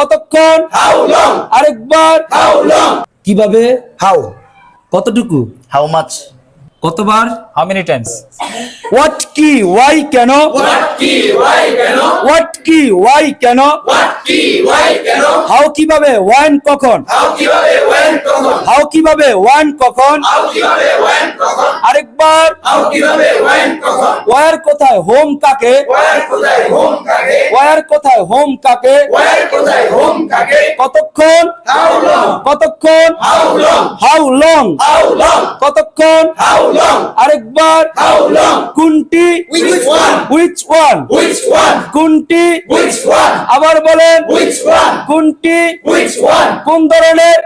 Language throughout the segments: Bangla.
কতক্ষণ? হাউ লং আরেকবার। হাউ কীভাবে? হাউ। কতটুকু? হাউ মাছ কতবার? How many times. হোয়াট কি ওয়াই কেন? হোয়াট কি ওয়াই কেন? হোয়াট কি ওয়াই কেন? হাউ কীভাবে ওয়ান কখন? আরেকবার। ওয়ার কোথায়? হোম কাকে? ওয়ার কোথায়? হোম কাকে? হোম কতক্ষণ? কতক্ষণ? হাউ লং হাউ লং কতক্ষণ? আরেকবার। হাউ লং কোনটি which one which one which one কোনটি উইচ ওয়ান আবার বলেন। উইচ ওয়ান কোনটি উইচ ওয়ান কোন ধরনের?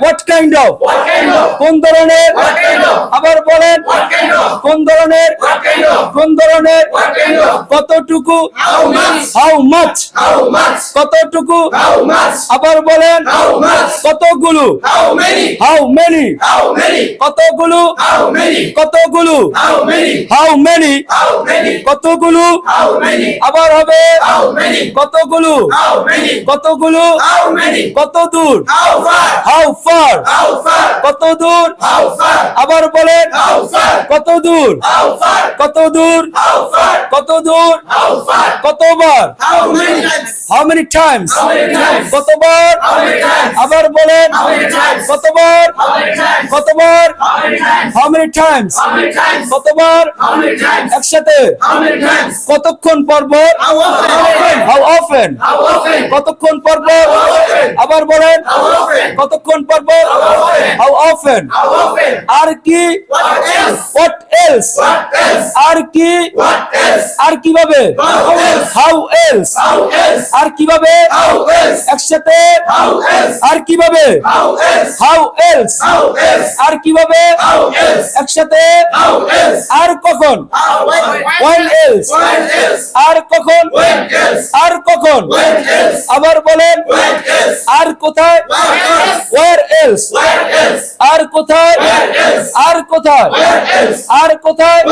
হোয়াট কাইন্ড অফ কোন ধরনের? আবার বলেন। কোন ধরনের? কোন ধরনের কতটুকু হাউ মাছ কতটুকু আবার বলেন কতগুলো হাউ মেনি কতগুলো কতগুলো হাউ মেনি কতগুলো আবার হবে কতগুলো কতগুলো কত দূর হাউ ফার কত দূর আবার বলেন কত দূর কত দূর? কত দূর? কতবার? হাউ মেনি টাইমস কতবার? আবার বলেন, কতবার? কতবার? হাউ মেনি টাইমস কতবার? একসাথে? কতক্ষণ পর্ব হাউ অফেন কতক্ষণ পর্ব আবার বলেন, কতক্ষণ পর্ব হাউ অফেন আর কি? হোয়াট এলস আর কি? আর কীভাবে হাউ আর কীভাবে একসাথে আর কীভাবে হাউ এলস আর কীভাবে একসাথে আর কখন এলস আর কখন আর কখন আবার বলেন আর কোথায় ওয়ার এলস আর কোথায় আর কোথায় আর কোথায়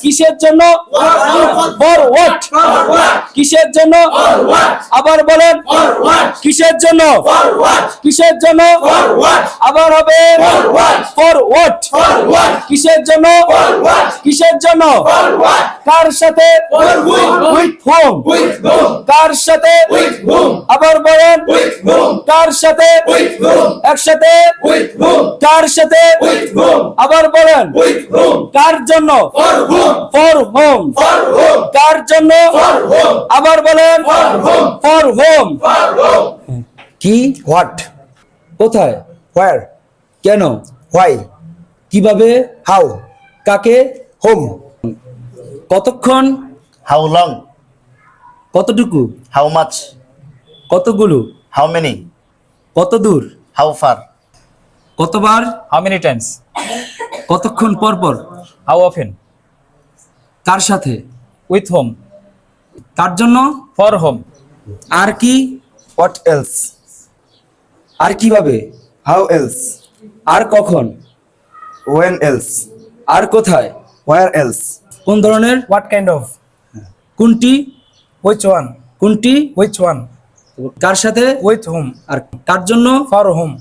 কিসের জন্য ফর what? কিসের জন্য? আবার বলেন? কিসের জন্য? কিসের জন্য? আবার হবে? For what? কিসের জন্য? কিসের জন্য? কার সাথে? কার সাথে কার সাথে? একসাথে? কার সাথে? আবার বলেন। কার জন্য? ফর হোম কার জন্য? আবার বলেন। ফর হোম কি হোয়াট কোথায়? হোয়ার কেন? হোয়াই কীভাবে? হাউ কাকে? হোম কতক্ষণ? হাউ লং কতটুকু? হাউ মাছ কতগুলো? হাউ মেনি কত দূর? হাউ ফার কতবার? হাউ মেনি টাইমস কতক্ষণ পর পর? হাউ অফেন কার সাথে? উইথ হোম কার জন্য? ফর হোম আর কি? হোয়াট এলস আর কীভাবে? হাউ এলস আর কখন? ওয়েন এলস আর কোথায়? হোয়ার এলস কোন ধরনের? হোয়াট কাইন্ড অফ কোনটি? হুইচ ওয়ান কোনটি? হুইচ ওয়ান কার সাথে? ওয়েথ হোম আর কার জন্য? For home